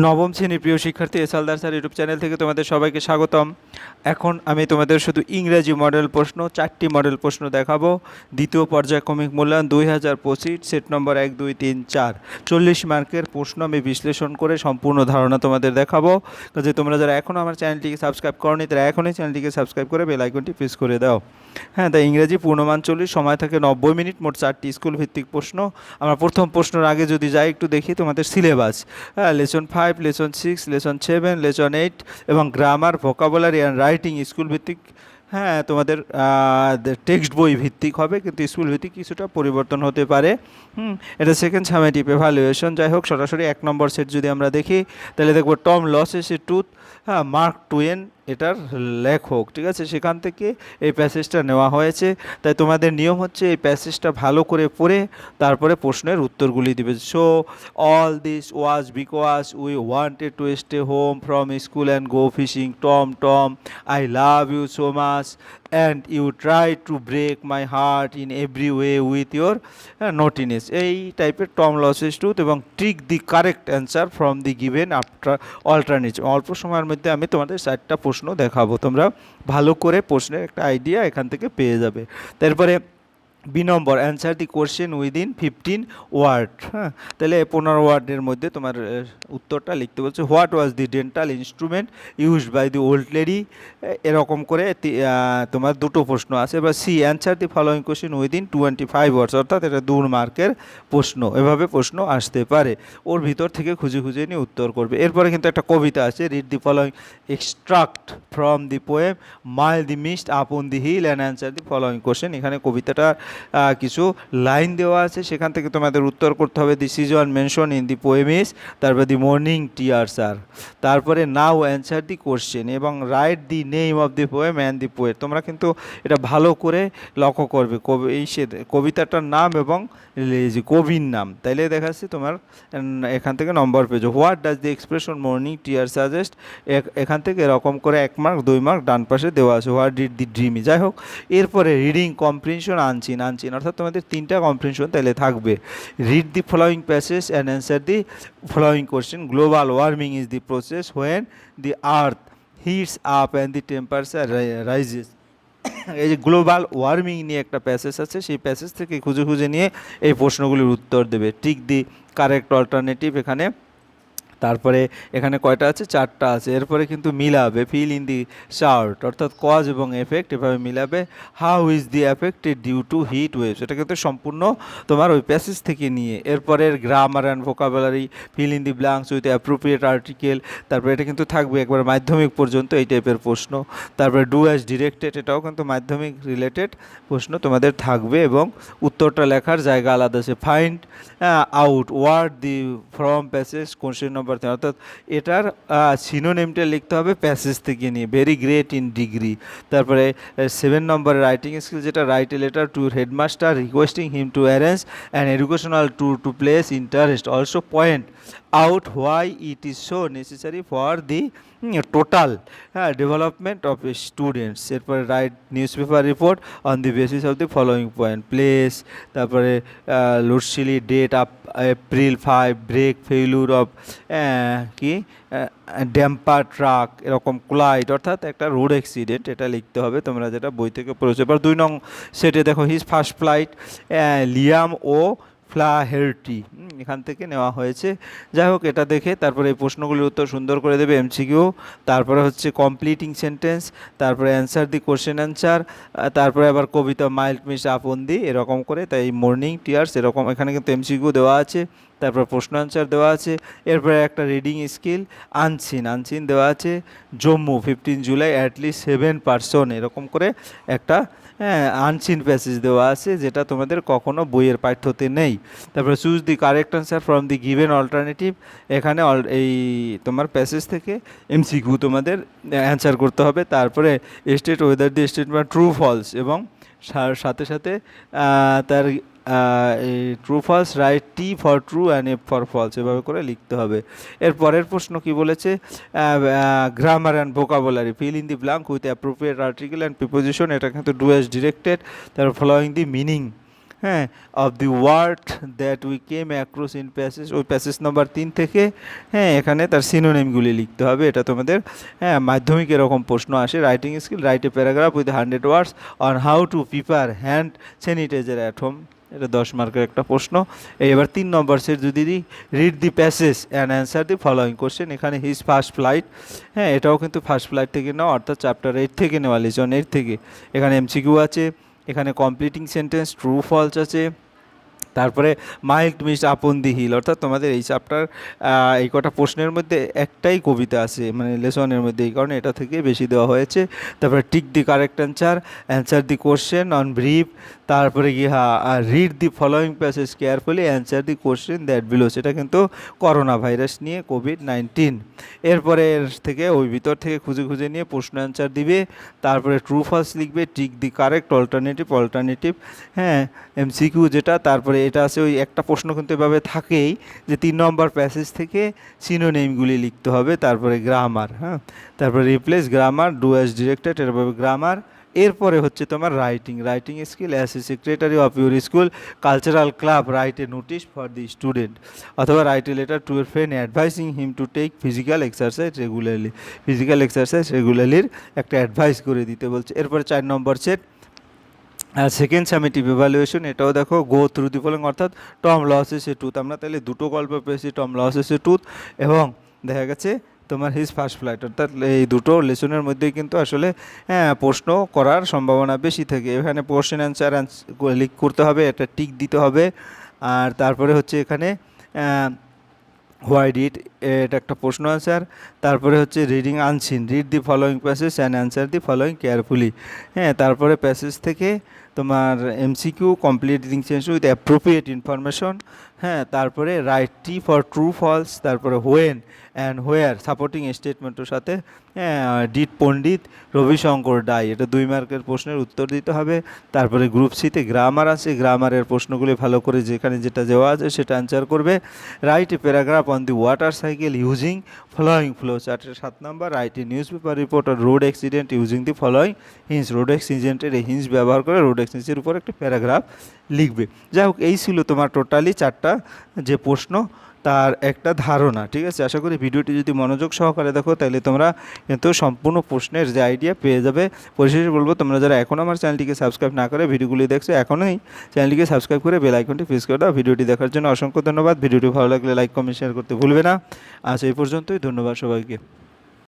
নবম শ্রেণির প্রিয় শিক্ষার্থী এস আলদার স্যার ইউটিউব চ্যানেল থেকে তোমাদের সবাইকে স্বাগতম। এখন আমি তোমাদের শুধু ইংরেজি মডেল প্রশ্ন, চারটি মডেল প্রশ্ন দেখাবো। দ্বিতীয় পর্যায়ক্রমিক মূল্যায়ন দুই হাজার পঁচিশ, সেট নম্বর এক, দুই, তিন, চার। চল্লিশ মার্কের প্রশ্ন আমি বিশ্লেষণ করে সম্পূর্ণ ধারণা তোমাদের দেখাবো। যে তোমরা যারা এখনও আমার চ্যানেলটিকে সাবস্ক্রাইব করনি, তারা এখনই চ্যানেলটিকে সাবস্ক্রাইব করে বেল আইকনটি প্রেস করে দাও। হ্যাঁ তাই ইংরেজি পূর্ণমান চল্লিশ, সময় থাকে নব্বই মিনিট, মোট চারটি স্কুল ভিত্তিক প্রশ্ন। আমরা প্রথম প্রশ্নের আগে যদি যাই, একটু দেখি তোমাদের সিলেবাস। হ্যাঁ lesson five lesson six lesson seven lesson eight এবং grammar vocabulary and writing school ভিত্তিক। হ্যাঁ তোমাদের টেক্সট বই ভিত্তিক হবে, কিন্তু স্কুল ভিত্তিক কিছুটা পরিবর্তন হতে পারে। হুম, এটা সেকেন্ড সামেটিভ এভালুয়েশন যাই হোক, সরাসরি এক নম্বর সেট যদি আমরা দেখি, তাহলে দেখব টম লস এ টুথ হ্যাঁ মার্ক টুয়েন এটার লেখক, ঠিক আছে? সেখান থেকে এই প্যাসেজটা নেওয়া হয়েছে। তাই তোমাদের নিয়ম হচ্ছে এই প্যাসেজটা ভালো করে পড়ে, তারপরে প্রশ্নের উত্তরগুলি দিবে। So all this was because we wanted to stay home from school and go fishing Tom Tom I love you so much and you try to break my heart in every way with your naughtiness এই টাইপের Tom loses tooth এবং tick the correct answer from the given after alternative অল্প সময়ের মধ্যে আমি তোমাদের চারটা প্রশ্ন দেখাবো। তোমরা ভালো করে প্রশ্নের একটা আইডিয়া এখান থেকে পেয়ে যাবে। তারপরে B number answer the question within fifteen word হ্যাঁ? তাহলে পনেরো ওয়ার্ডের মধ্যে তোমার উত্তরটা লিখতে বলছে what was the dental instrument used by the old lady এরকম করে তোমার দুটো প্রশ্ন আছে। এবার C answer the following question within twenty five words অর্থাৎ এটা দু মার্কের প্রশ্ন, এভাবে প্রশ্ন আসতে পারে। ওর ভিতর থেকে খুঁজে খুঁজে নিয়ে উত্তর করবে। এরপরে কিন্তু একটা কবিতা আছে read the following extract from the poem mild the mist upon the hill and answer the following question এখানে কবিতাটা কিছু লাইন দেওয়া আছে। সেখান থেকে তোমাদের উত্তর করতে হবে the season mention in the poem is তারপরে দি মর্নিং টিয়ার্স আর তারপরে নাও অ্যান্সার দি কোশ্চেন এবং write the name of the poem and the poet তোমরা কিন্তু এটা ভালো করে লক্ষ্য করবে। কবি, এই সে কবিতাটার নাম এবং কবির নাম। তাইলে দেখাচ্ছি তোমার এখান থেকে নম্বর পেয়েছ what does the expression morning tear suggest এখান থেকে এরকম করে এক মার্ক, দুই মার্ক ডান পাশে দেওয়া আছে। হোয়াট ডিড দি ড্রিমি যাই হোক, এরপরে রিডিং কম্প্রিনশন আনচিন অর্থাৎ তোমাদের তিনটা কম্প্রিনশন তাহলে থাকবে। Read the following passage and answer the following question global warming is the process when the earth heats up and the temperature rises এই যে গ্লোবাল ওয়ার্মিং নিয়ে একটা প্যাসেজ আছে, সেই প্যাসেজ থেকে খুঁজে খুঁজে নিয়ে এই প্রশ্নগুলির উত্তর দেবে। ঠিক দি কারেক্ট অল্টারনেটিভ এখানে তারপরে এখানে কয়টা আছে? চারটা আছে। এরপরে কিন্তু মিলাবে ফিল ইন দি শার্ট অর্থাৎ কজ এবং এফেক্ট এভাবে মিলাবে। How is the affected due to heat waves এটা কিন্তু সম্পূর্ণ তোমার ওই প্যাসেজ থেকে নিয়ে। এরপরের grammar and vocabulary fill in the blanks with appropriate article তারপরে এটা কিন্তু থাকবে একবার মাধ্যমিক পর্যন্ত এই টাইপের প্রশ্ন। তারপরে ডু অ্যাজ ডিরেক্টেড এটাও কিন্তু মাধ্যমিক রিলেটেড প্রশ্ন তোমাদের থাকবে এবং উত্তরটা লেখার জায়গা আলাদা আছে। Find out word the from passage question নম্বর তিন অর্থাৎ এটার সিনোনেমটা লিখতে হবে প্যাসেজ থেকে নিয়ে ভেরি গ্রেট ইন ডিগ্রি তারপরে সেভেন নম্বর রাইটিং স্কিল যেটা write a letter to headmaster requesting him to arrange and educational to to place interest also point out why it is so necessary for the mm, total uh, development of students. এরপরে news paper report on the basis of the following point place তারপরে লুটসিলি date of April five break failure of কি damper truck এরকম ক্লাইট অর্থাৎ একটা road accident এটা লিখতে হবে। তোমরা যেটা বই থেকে পড়েছো। এবার দুই নং সেটে দেখো his first flight Liam O Flaherty এখান থেকে নেওয়া হয়েছে। যাই হোক, এটা দেখে তারপরে এই প্রশ্নগুলির উত্তর সুন্দর করে দেবে এমসিকিউ তারপরে হচ্ছে কমপ্লিটিং সেন্টেন্স তারপরে অ্যান্সার দি কোশ্চেন অ্যান্সার তারপরে আবার কবিতা মাইল্ড মিস আপন দি, এরকম করে। তাই মর্নিং টিয়ার্স এরকম এখানে কিন্তু এমসিকিউ দেওয়া আছে। তারপর প্রশ্ন অ্যান্সার দেওয়া আছে। এরপরে একটা রিডিং স্কিল আনসিন আনসিন দেওয়া আছে। Jammu fifteen July at least seven person এরকম করে একটা হ্যাঁ আনসিন প্যাসেজ দেওয়া আছে, যেটা তোমাদের কখনো বইয়ের পাঠ্যতে নেই। তারপরে choose the correct answer from the given alternative এখানে অল- এই তোমার প্যাসেজ থেকে এমসিকিউ তোমাদের অ্যান্সার করতে হবে। তারপরে state whether the statement true false এবং সাথে সাথে তার true false write T for true and F for false এভাবে করে লিখতে হবে। এর পরের প্রশ্ন কি বলেছে? Grammar and vocabulary fill in the blank with appropriate article and preposition এটা কিন্তু ডু এস ডিরেক্টেড তার ফলোয়িং দি মিনিং হ্যাঁ of the word that we came across in passage ওই প্যাসেজ নাম্বার তিন থেকে হ্যাঁ এখানে তার সিনোনেমগুলি লিখতে হবে, এটা তোমাদের হ্যাঁ মাধ্যমিক এরকম প্রশ্ন আসে writing skill write a paragraph with hundred words on how to prepare hand sanitiser at home এটা দশ মার্কের একটা প্রশ্ন। এবার তিন নম্বর সেট যদি দিই read the passage and answer the following question এখানে হিজ ফার্স্ট ফ্লাইট হ্যাঁ এটাও কিন্তু ফার্স্ট ফ্লাইট থেকে নেওয়া, অর্থাৎ চ্যাপ্টার এইট থেকে নেওয়া লিজন এইট থেকে। এখানে এমসিকিউ আছে, এখানে কমপ্লিটিং সেন্টেন্স ট্রু ফলস আছে। তারপরে, মাইল্ড মিস আপন দি হিল অর্থাৎ তোমাদের এই চ্যাপ্টার এই কটা প্রশ্নের মধ্যে একটাই কবিতা আছে মানে লেসনের মধ্যে, এই কারণে এটা থেকে বেশি দেওয়া হয়েছে। তারপরে, tick the correct answer answer the question on brief তারপরে কি হ্যাঁ read the following passage carefully answer the question that below সেটা কিন্তু করোনা ভাইরাস নিয়ে, কোভিড নাইন্টিন। এরপরে এর থেকে, ওই ভিতর থেকে খুঁজে খুঁজে নিয়ে প্রশ্ন অ্যান্সার দিবে, তারপরে ট্রু ফার্স্ট লিখবে, tick the correct alternative alternative হ্যাঁ এমসিকিউ যেটা, তারপরে এটা আছে ওই একটা প্রশ্ন কিন্তু এভাবে থাকেই যে তিন নম্বর প্যাসেজ থেকে সিনোনেমগুলি লিখতে হবে, তারপরে গ্রামার হ্যাঁ? তারপরে replace grammar do as directed এরপরে গ্রামার এরপরে হচ্ছে তোমার writing writing skill as a secretary of your school cultural club write a notice for the student অথবা রাইট এ লেটার টু এর friend advising him to take physical exercise regularly physical exercise রেগুলারলির একটা advice করে দিতে বলছে। এরপরে চার নম্বর set second summative evaluation এটাও দেখো গো থ্রু দি ফলোইং অর্থাৎ টম লসেস এ টুথ আমরা তাহলে দুটো গল্প পেয়েছি টম লসেস এ টুথ এবং দেখা গেছে তোমার হিজ ফার্স্ট ফ্লাইট অর্থাৎ এই দুটো লেসনের মধ্যেই কিন্তু আসলে হ্যাঁ প্রশ্ন করার সম্ভাবনা বেশি থাকে। এখানে কোশ্চেন অ্যান্সার লিক করতে হবে একটা টিক দিতে হবে। আর তারপরে হচ্ছে এখানে হোয়াই রিড এটা একটা প্রশ্ন আনসার তারপরে হচ্ছে reading unseen read the following passage and answer the following carefully হ্যাঁ তারপরে প্যাসেজ থেকে তোমার MCQ completing change with appropriate information হ্যাঁ তারপরে write T for true false তারপরে হোয়েন অ্যান্ড হোয়ার সাপোর্টিং স্টেটমেন্টের সাথে হ্যাঁ ডিট পণ্ডিত রবিশঙ্কর ডাই এটা দুই মার্কের প্রশ্নের উত্তর দিতে হবে। তারপরে গ্রুপ সিতে গ্রামার আছে গ্রামারের প্রশ্নগুলি ভালো করে যেখানে যেটা দেওয়া আছে সেটা অ্যান্সার করবে। Write a paragraph on the water cycle using following flow চার্টের সাত নম্বর write a newspaper report road accident using the following hints road অ্যাক্সিডেন্টের হিন্স ব্যবহার করে রোড অ্যাক্সিডেন্টের উপর একটা প্যারাগ্রাফ লিখবে। যাই হোক, এই ছিল তোমার টোটালি চারটা যে প্রশ্ন, তার একটা ধারণা, ঠিক আছে? আশা করি ভিডিওটি যদি মনোযোগ সহকারে দেখো, তাহলে তোমরা কিন্তু সম্পূর্ণ প্রশ্নের যে আইডিয়া পেয়ে যাবে। পরিশেষে বলব, তোমরা যারা এখন আমার চ্যানেলটিকে সাবস্ক্রাইব না করে ভিডিওগুলি দেখছ, এখনই চ্যানেলটিকে সাবস্ক্রাইব করে বেল আইকনটি প্রেস করে দাও। ভিডিওটি দেখার জন্য অসংখ্য ধন্যবাদ। ভিডিওটি ভালো লাগলে লাইক কমেন্ট শেয়ার করতে ভুলবে না। আজ এই পর্যন্তই। ধন্যবাদ সবাইকে।